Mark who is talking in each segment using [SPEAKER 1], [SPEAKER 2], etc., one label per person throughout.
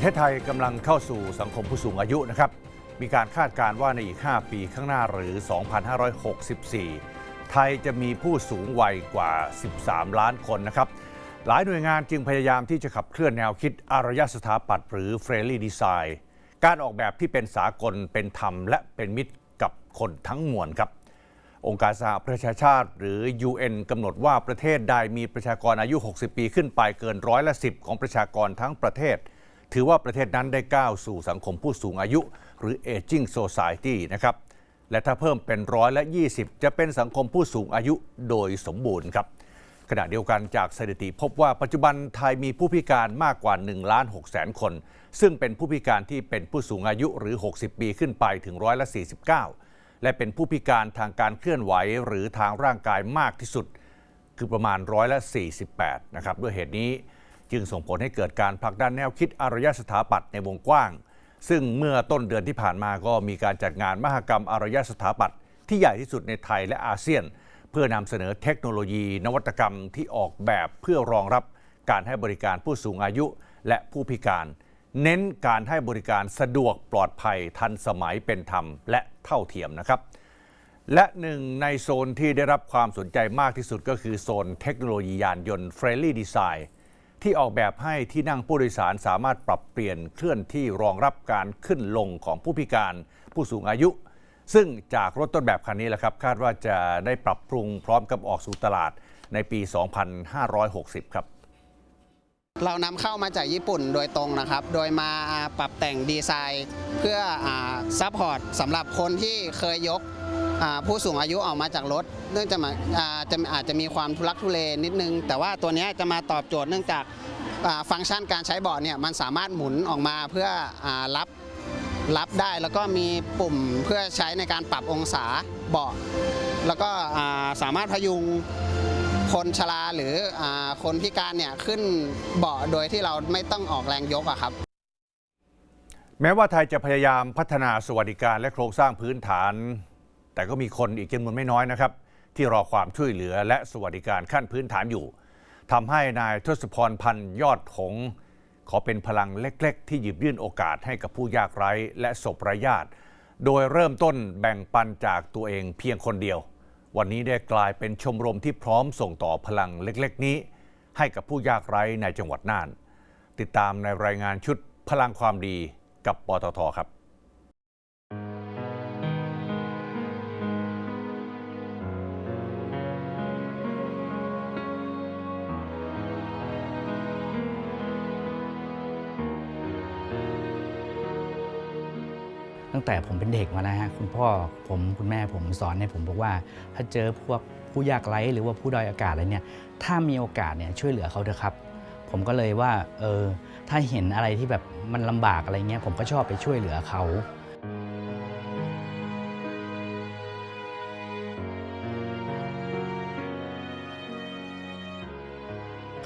[SPEAKER 1] ประเทศไทยกำลังเข้าสู่สังคมผู้สูงอายุนะครับ มีการคาดการณ์ว่าในอีก 5 ปีข้างหน้าหรือ 2564 ไทยจะมีผู้สูงวัยกว่า 13 ล้านคนนะครับ หลายหน่วยงานจึงพยายามที่จะขับเคลื่อนแนวคิดอารยสถาปัตย์หรือเฟรน l ีดีไซน์การออกแบบที่เป็นสากลเป็นธรรม และเป็นมิตรกับคนทั้งมวลครับ องค์การสหประชาชาติหรือ UN กำหนดว่าประเทศใดมีประชากรอายุ 60 ปีขึ้นไปเกินร้อยละ 10 ของประชากรทั้งประเทศ ถือว่าประเทศนั้นได้ก้าวสู่สังคมผู้สูงอายุ หรือ Aging Society นะครับ และถ้าเพิ่มเป็นร้อยละ 20 จะเป็นสังคมผู้สูงอายุโดยสมบูรณ์ครับ ขณะเดียวกันจากสถิติพบว่าปัจจุบันไทยมีผู้พิการมากกว่า1ล้าน6แสนคน ซึ่งเป็นผู้พิการที่เป็นผู้สูงอายุหรือ 60 ปีขึ้นไปถึงร้อยละ 49 และเป็นผู้พิการทางการเคลื่อนไหวหรือทางร่างกายมากที่สุด คือประมาณร้อยละ 48 นะครับด้วยเหตุนี้ จึงส่งผลให้เกิดการผลักดันแนวคิดอารยสถาปัตย์ในวงกว้าง ซึ่งเมื่อต้นเดือนที่ผ่านมาก็มีการจัดงานมหกรรมอารยสถาปัตย์ที่ใหญ่ที่สุดในไทยและอาเซียน เพื่อนำเสนอเทคโนโลยี นวัตกรรมที่ออกแบบเพื่อรองรับการให้บริการผู้สูงอายุและผู้พิการ เน้นการให้บริการสะดวกปลอดภัยทันสมัยเป็นธรรมและเท่าเทียมนะครับและหนึ่งในโซนที่ได้รับความสนใจมากที่สุดก็คือโซนเทคโนโลยียานยนต์ Friendly Design ที่ออกแบบให้ที่นั่งผู้โดยสารสามารถปรับเปลี่ยนเคลื่อนที่รองรับการขึ้นลงของผู้พิการผู้สูงอายุ ซึ่งจากรถต้นแบบคันนี้แหละครับ คาดว่าจะได้ปรับปรุงพร้อมกับออกสู่ตลาดในปี 2560 ครับ
[SPEAKER 2] เรานำเข้ามาจากญี่ปุ่นโดยตรงนะครับ โดยมาปรับแต่งดีไซน์ เพื่อซัพพอร์ตสำหรับคนที่เคยยก ผู้สูงอายุออกมาจากรถ เนื่องจากอาจะอาจจะมีความทุลักทุเลนิดนึง แต่ว่าตัวนี้จะมาตอบโจทย์เนื่องจากาฟังก์ชันการใช้เบาะเนี่ยมันสามารถหมุนออกมาเพื่ออรับรับได้แล้วก็มีปุ่มเพื่อใช้ในการปรับองศาเบาะ แล้วก็าสามารถพยุงคนชราหรืออคนพิการเนี่ยขึ้นเบาะโดยที่เราไม่ต้องออกแรงยกอะครับ
[SPEAKER 1] แม้ว่าไทยจะพยายามพัฒนาสวัสดิการและโครงสร้างพื้นฐาน แต่ก็มีคนอีกจำนวนไม่น้อยนะครับ ที่รอความช่วยเหลือและสวัสดิการขั้นพื้นฐานอยู่ทำให้นายทศพรพันธ์ยอดหงขอเป็นพลังเล็ก ๆ ที่หยิบยื่นโอกาสให้กับผู้ยากไร้และศพไร้ญาติ โดยเริ่มต้นแบ่งปันจากตัวเองเพียงคนเดียว วันนี้ได้กลายเป็นชมรมที่พร้อมส่งต่อพลังเล็ก ๆ นี้ ให้กับผู้ยากไร้ในจังหวัดน่าน ติดตามในรายงานชุดพลังความดีกับปตทครับ
[SPEAKER 3] ตั้งแต่ผมเป็นเด็กมานะฮะคุณพ่อผมคุณแม่ผมสอนให้ผมบอกว่า ถ้าเจอพวกผู้ยากไร้หรือว่าผู้ด้อยโอกาสอะไรเนี่ยถ้ามีโอกาสเนี่ยช่วยเหลือเขาเถอะครับ ผมก็เลยว่าเออถ้าเห็นอะไรที่แบบมันลำบากอะไรเงี้ยผมก็ชอบไปช่วยเหลือเขา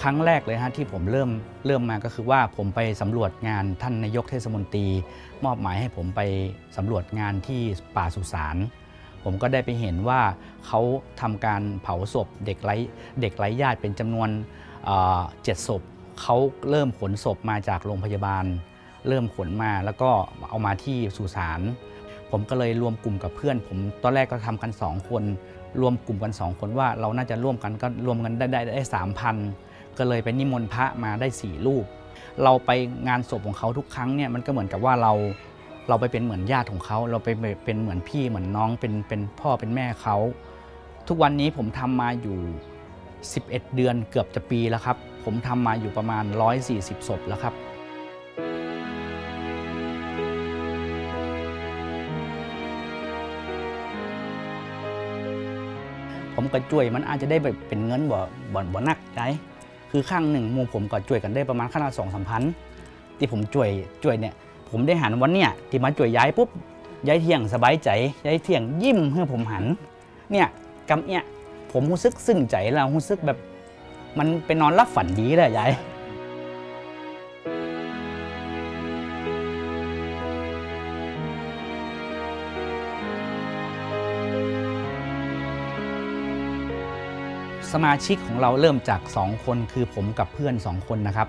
[SPEAKER 3] ครั้งแรกเลยฮะที่ผมเริ่มเริ่มมาก็คือว่าผมไปสำรวจงานท่านนายกเทศมนตรี มอบหมายให้ผมไปสำรวจงานที่ป่าสุสานผมก็ได้ไปเห็นว่าเขาทำการเผาศพเด็กไร้เด็กไร้ญาติเป็นจำนวนเจ็ดศพเขาเริ่มขนศพมาจากโรงพยาบาล เริ่มขนมาแล้วก็เอามาที่สุสานผมก็เลยรวมกลุ่มกับเพื่อน ผมตอนแรกก็ทำกันสองคน รวมกลุ่มกันสองคนว่าเราน่าจะร่วมกันก็รวมกันได้ได้ได้สามพัน ก็เลยไปนิมนต์พระมาได้สี่รูป เราไปงานศพของเขาทุกครั้งเนี่ยมันก็เหมือนกับว่าเราเราไปเป็นเหมือนญาติของเขา เราไปเป็นเหมือนพี่เหมือนน้องเป็นเป็นพ่อเป็นแม่เขา ทุกวันนี้ผมทำมาอยู่ 11 เดือนเกือบจะปีแล้วครับ ผมทำมาอยู่ประมาณ 140ศพแล้วครับผมก็ช่วยมันอาจจะได้แบบเป็นเงินบ่บ่บ่นักใจ คือข้างหนึ่งมู่ผมก็ช่วยกันได้ประมาณขนาดสองสามพันที่ผมช่วยช่วยเนี่ยผมได้หันวันเนี่ยที่มาช่วยย้ายปุ๊บย้ายเที่ยงสบายใจย้ายเที่ยงยิ้มเมื่อผมหันเนี่ยกำเนี่ยผมรู้สึกซึ้งใจแล้วรู้สึกแบบ มันเป็นนอนรับฝันดีเลยยาย สมาชิกของเราเริ่มจาก 2 คนคือผมกับเพื่อน 2 คนนะครับ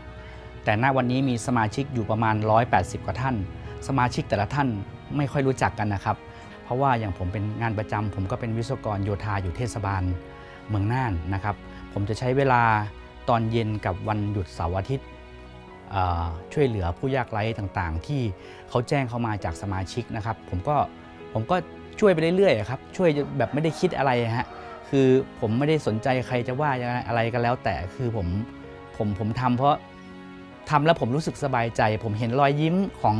[SPEAKER 3] แต่ณวันนี้มีสมาชิกอยู่ประมาณ 180 กว่าท่าน สมาชิกแต่ละท่านไม่ค่อยรู้จักกันนะครับ เพราะว่าอย่างผมเป็นงานประจำผมก็เป็นวิศวกรโยธาอยู่เทศบาลเมืองน่านนะครับ ผมจะใช้เวลาตอนเย็นกับวันหยุดเสาร์อาทิตย์ช่วยเหลือผู้ยากไร้ต่างๆ ที่เขาแจ้งเข้ามาจากสมาชิกนะครับ ผมก็ผมก็ช่วยไปเรื่อยๆครับช่วยแบบไม่ได้คิดอะไรฮะ คือผมไม่ได้สนใจใครจะว่าอะไรก็แล้ว แต่คือผมผมผมทำเพราะทำแล้วผมรู้สึกสบายใจ ผมเห็นรอยยิ้มของ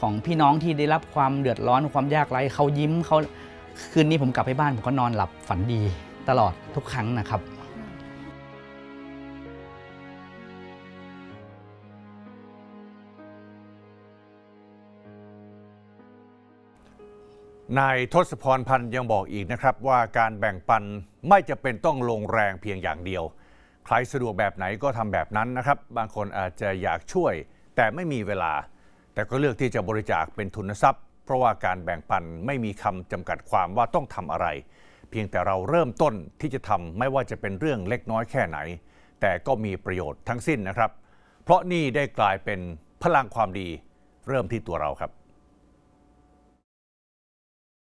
[SPEAKER 3] ของพี่น้องที่ได้รับความเดือดร้อนความยากไร้เขายิ้มเขาคืนนี้ผมกลับไปบ้านผมก็นอนหลับฝันดีตลอดทุกครั้งนะครับ
[SPEAKER 1] นายทศพรพันธ์ยังบอกอีกนะครับว่าการแบ่งปันไม่จะเป็นต้องลงแรงเพียงอย่างเดียว ใครสะดวกแบบไหนก็ทำแบบนั้นนะครับ บางคนอาจจะอยากช่วย แต่ไม่มีเวลา แต่ก็เลือกที่จะบริจาคเป็นทุนทรัพย์ เพราะว่าการแบ่งปันไม่มีคำจำกัดความว่าต้องทำอะไร เพียงแต่เราเริ่มต้นที่จะทำไม่ว่าจะเป็นเรื่องเล็กน้อยแค่ไหน แต่ก็มีประโยชน์ทั้งสิ้นนะครับ เพราะนี่ได้กลายเป็นพลังความดี เริ่มที่ตัวเราครับ